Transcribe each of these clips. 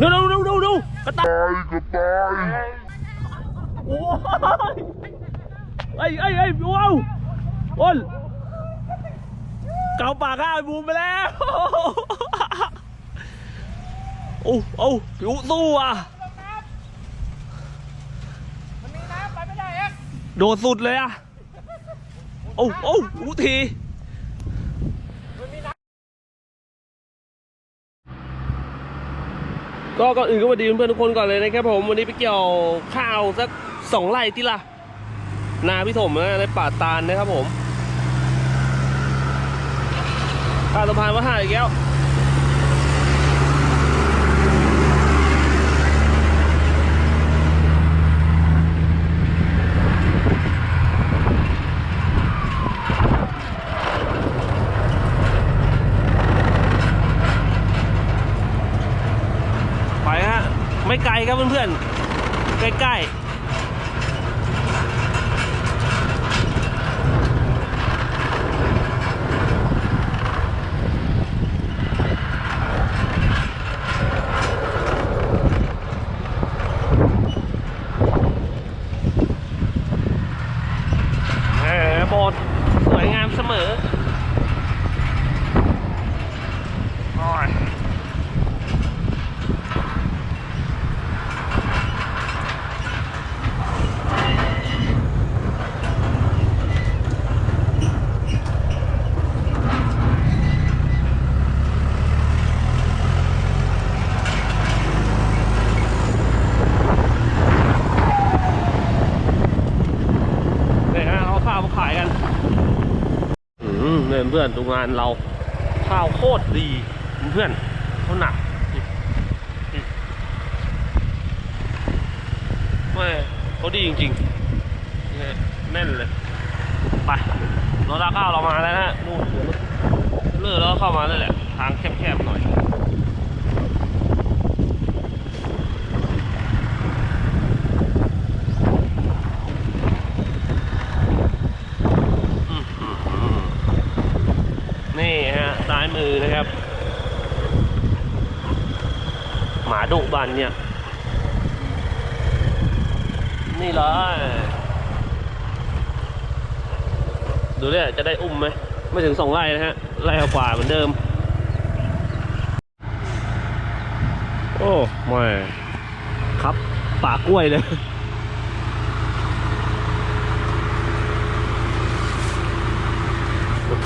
ดูดูดูดูดูกระต่ายกระต่ายโอ้ยไอ้ไอ้ไอ้ว้าวอ้นเกาปากข้าไอ้บูมไปแล้วโอ้โอ้ผิวสู้อะมันมีน้ำไปไม่ได้เอ็กโดดสุดเลยอะโอ้โอ้รู้ที ก็ก่อนอื่นก็สวัสดีเพื่อนๆทุกคนก่อนเลยนะครับผมวันนี้ไปเกี่ยวข้าวสักสองไร่ที่ละนาพี่ถมนะในป่าตาลนะครับผมข้าวสะพานว่าหาอีกแล้ว ไปฮะ ไม่ไกลครับเพื่อนๆ ใกล้ๆแหมโบสถ์สวยงามเสมอโอ้ย เนี่ยฮะเอาข้าวมาขายกัน อืม เพื่อนดูงานเราข้าวโคตรดีเพื่อนเขาหนักไม่เขาดีจริงๆแน่นเลย ไปรถลากข้าวเรามาแล้วนะนู่นเลือแล้วเข้ามาเลยแหละ ทางแคบๆหน่อย นี่ฮะซ้าย มือนะครับ หมาดุบันเนี่ย นี่เลยดูเนี่ยจะได้อุ้มไหมไม่ถึงสองไร่นะฮะไร่กว่าเหมือนเดิม โอ้ไม่ครับป่ากล้วยเลย โอ้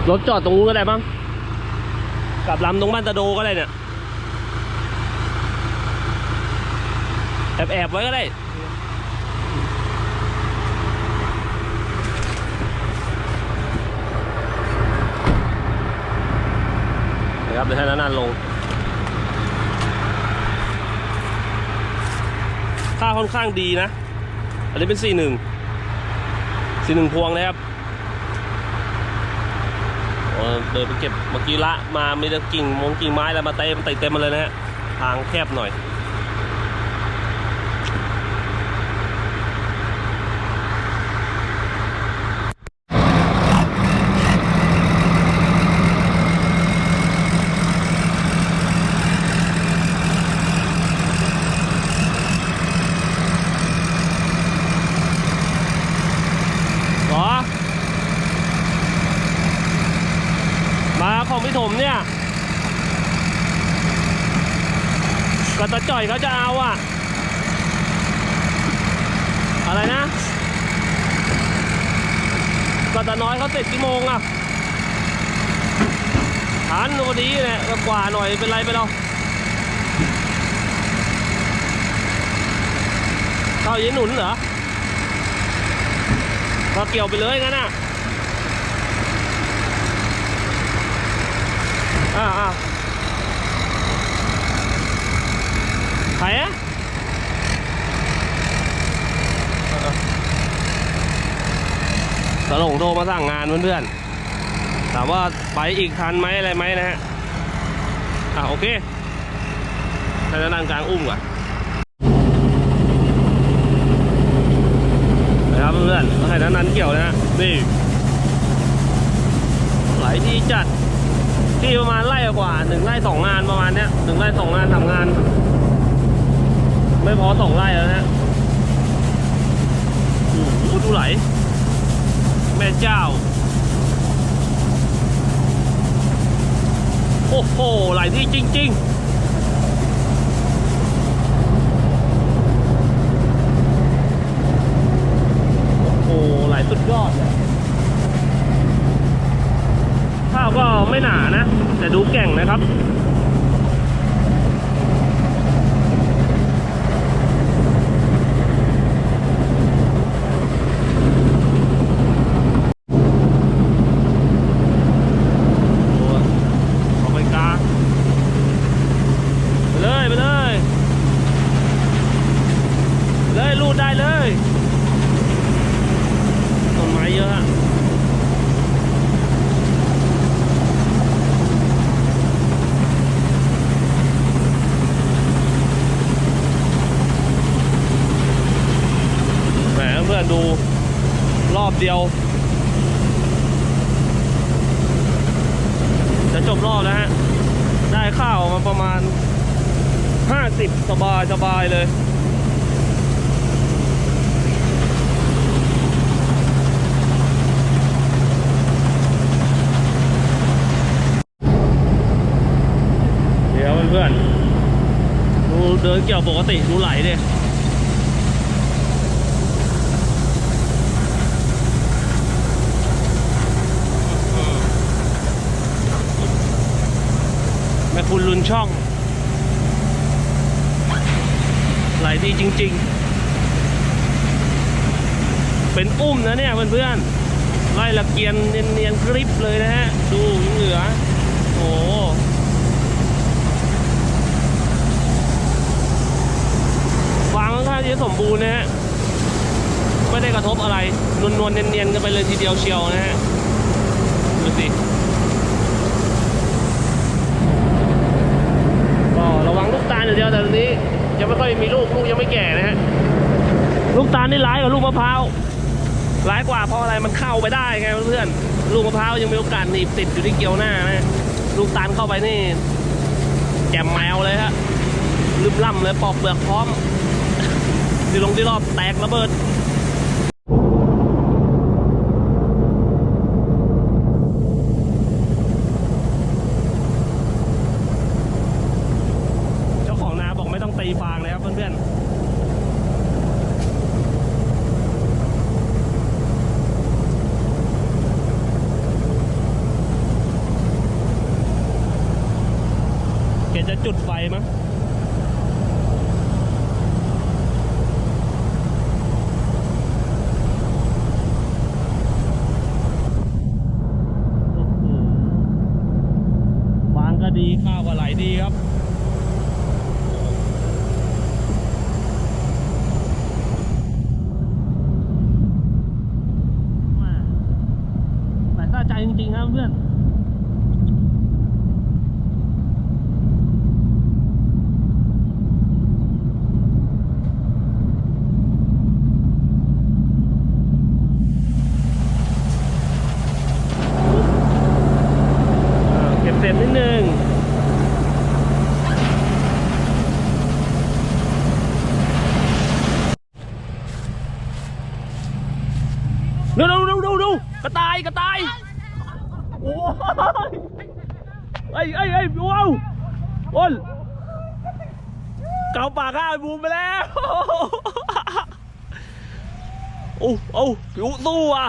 โห รถจอดตรงนู้นก็ได้มั้งกลับลำตรงบ้านตะโดก็ได้เนี่ยแอบแอบไว้ก็ได้นะครับเดี๋ยวให้นานๆลง ค่าค่อนข้างดีนะ อันนี้เป็น 4 1 4 1 พวงนะครับ เดินไปเก็บเมื่อกี้ละมามีแต่กิ่งมงกิ่งไม้แล้วมาเต็มติดเต็มมาเลยนะฮะทางแคบหน่อย เหรอ มาของพี่ถมเนี่ยก็ตาจ่ อยเขาจะเอาอะอะไรนะก็ตาน้อยเขาเสร็จกี่โมงอะทันพอดีเนี่ยก็กว่าหน่อยเป็นไรไปเราเข้าเย็นหนุนเหรอก็เกี่ยวไปเลยงั้นอะอ่าอ่า ใครอะตลงโทรมาสั่งงานเพื่อนๆ ถามว่าไปอีกทันไหมอะไรไหมนะฮะ อะโอเคให้นั่งกลางอุ้มก่อนนะครับเพื่อนๆให้นั้นนั้นเกี่ยวนะฮะ นี่ไหลดีจัดที่ประมาณไร่กว่าหนึ่งไร่สองงานประมาณเนี้ยหนึ่งไร่สองงานทำงาน ไม่พอสองไร่แล้วนะโอ้โหดูไหล แม่เจ้า โอ้โห ไหลดีจริงๆโอ้โหไหลสุดยอดเลยข้าวก็ไม่หนานะ แต่ดูแก่งนะครับ โอ้ยเอาไปกลางไปเลยไปเลยไปเลยรูดได้เลยต้นไม้เยอะฮะแหมเพื่อนดูร อบเดียว จะจบรอบแล้วฮะ ได้ข้าวมาประมาณ 50 สบายสบายเลยเดี๋ยวเพื่อนๆดูเดินเกี่ยวปกติดูไหลดิ คุณลุนช่อง ไหลดีจริง ๆ เป็นอุ้มนะเนี่ยเพื่อนๆไล่ละเกียนเนียนๆกริบเลยนะฮะ ดูเหลือ โอ้โหวางค่อนข้างที่สมบูรณ์นะฮะ ไม่ได้กระทบอะไร นวลๆเนียนๆกันไปเลยทีเดียวเชียวนะฮะ ดูสิ ก็ระวังลูกตาลอย่างเดียวแต่ตอนนี้ยังไม่ ค่อยมีลูกลูกยังไม่แก่นะฮะลูกตาลนี่ร้ายกว่าลูกมะพร้าวร้ายกว่าเพราะอะไรมันเข้าไปได้ไงเพื่อนลูกมะพร้าวยังมีโอกาสหนีบติดอยู่ที่เกลียวหน้านะลูกตาลเข้าไปนี่แจ่มแมวเลยฮะลืมล่ำเลยปอกเปลือกพร้อมดีลงที่รอบแตกระเบิด เจ้าของนาบอกไมีฟางเลยครับเพื่อนๆเกจะจุดไฟมั้งฟางก็ดีข้าวก็ไหลดีครับ มาสายซาใจจริงๆครับเพื่อน อ่าเก็บเศษนิดนึง ดูดูดูดูดูกระต่ายกระต่าย โอ้ยไอ้ไอ้ไอ้ว้าวอ้นเกาปากข้าไอ้บูมไปแล้วโอ้โอ้ผิวสู้อะ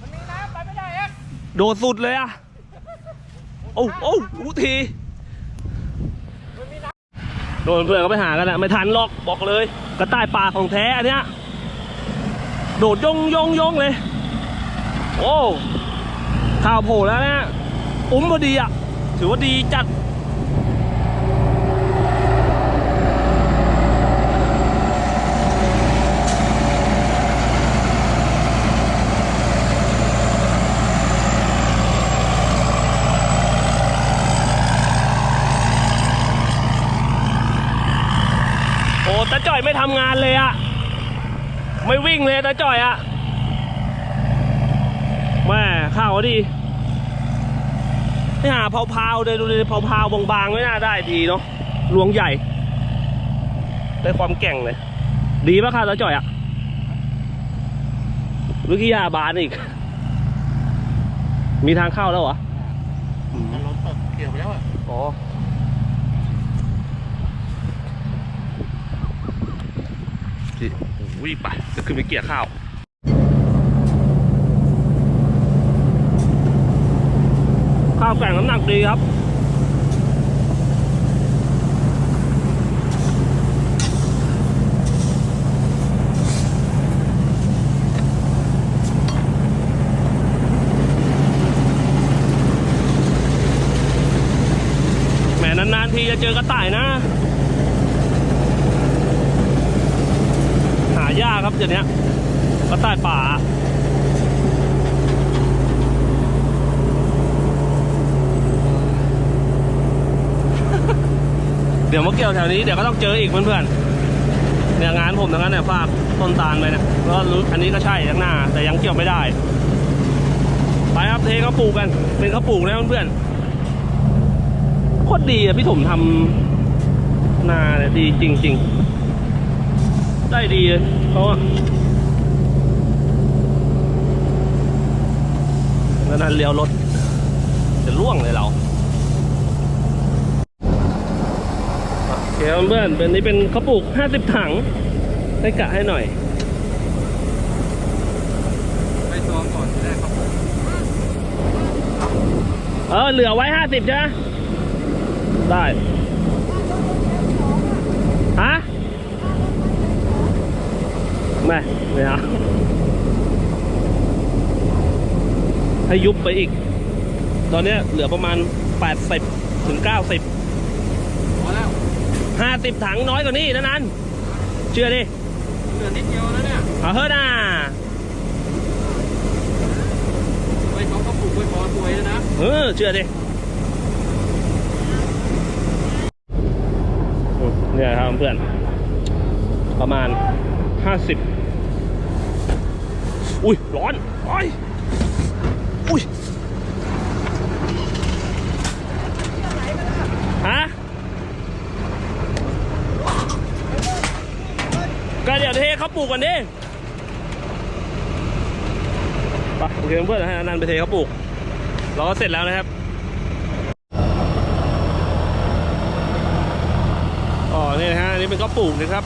มันมีน้ำไปไม่ได้เอ็กโดดสุดเลยอะโอ้โอ้รู้ทีมันมีน้โดนเพื่อนก็ไปหากันอะไม่ทันหรอกบอกเลยกระต่ายป่าของแท้อันเนี้ยโดดยงยงยงเลย โอ้ ข่าวโผล่แล้วนะ อุ้มพอดีอะ ถือว่าดีจัด ตาจ่อยไม่ทำงานเลยอะไม่วิ่งเลยตาจ่อยอะแม่ข้าวก็ดีนี่หาเผาๆเลยดูดิเผาๆบางๆไม่น่าได้ดีเนาะลวงใหญ่ได้ความแกร่งเลย ดีปะค่ะแล้วจ่อยอะลูกขี้ยาบานอีก มีทางเข้าแล้วเหรอมันรถเปิดเกี่ยวไปแล้วอะอ๋อจิ โอ้ยไปจะขึ้นไปเกี่ยข้าวข้าวแก่งน้ำหนักดีครับแหมนานๆทีจะเจอกระต่ายนะายากครับเดี๋ยวนี้กระต่ายป่าเดี๋ยวมาเกี่ยวแถวนี้เดี๋ยวก็ต้องเจออีกเพื่อนๆเนี่ยงานผมทั้งนั้นเนี่ยฝากต้นตาลไปเนี่ยแล้วรู้อันนี้ก็ใช่ข้งหน้า แต่ยังเกี่ยวไม่ได้ ไปครับเทข้าวปลูกกัน เป็นข้าวปลูกนะเพื่อนๆโคตรดีอะพี่ถมทำนาเนี่ยดีจริง ๆ ได้ดีเลยเพราะว่าแล้วนั้นเลี้ยวรถ จะล่วงเลยเราโอเคเพื่อนๆเป็นนี้เป็นข้าวปลูก 50 ถัง ให้กะให้หน่อยไปซ้อมก่อนที่แรกครับเออ เหลือไว้ 50ใช่ไหมได้ ฮะ ไม่ไม่เอาให้ยุบไปอีก ตอนเนี้ยเหลือประมาณ 80 ถึง 90พอแล้ว50 ถังน้อยกว่านี้นะนั้น เชื่อดิ เหลือนิดเดียวแล้วเนี่ย เอาเฮ้ยนะไปเขาก็ปลูกไว้พอตัวยแล้วนะ เออ เชื่อดิอืมเนี่ยครับเพื่อน ประมาณ 50อุ้ย ร้อนอ้ยอุ้ยฮะก็เดี๋ยวเทเขาปลูกกันดิไปโอเคเพื่อนๆให้อนันต์ไปเทเขาปลูก เราก็เสร็จแล้วนะครับอ๋อนี่นะฮะอันนี้เป็นข้าวปลูกนะครับ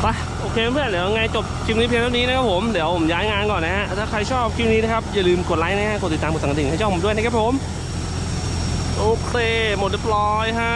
ไป โอ เคเพื่อนเดี๋ยวไงจบคลิปนี้เพียงเท่านี้นะครับผมเดี๋ยวผมย้ายงานก่อนนะฮะถ้าใครชอบคลิปนี้นะครับอย่าลืมกดไลค์นะฮะกดติดตามกดสั่งกระดิ่งให้ช่องผมด้วยนะครับผมโอเคหมดเรียบร้อยฮะ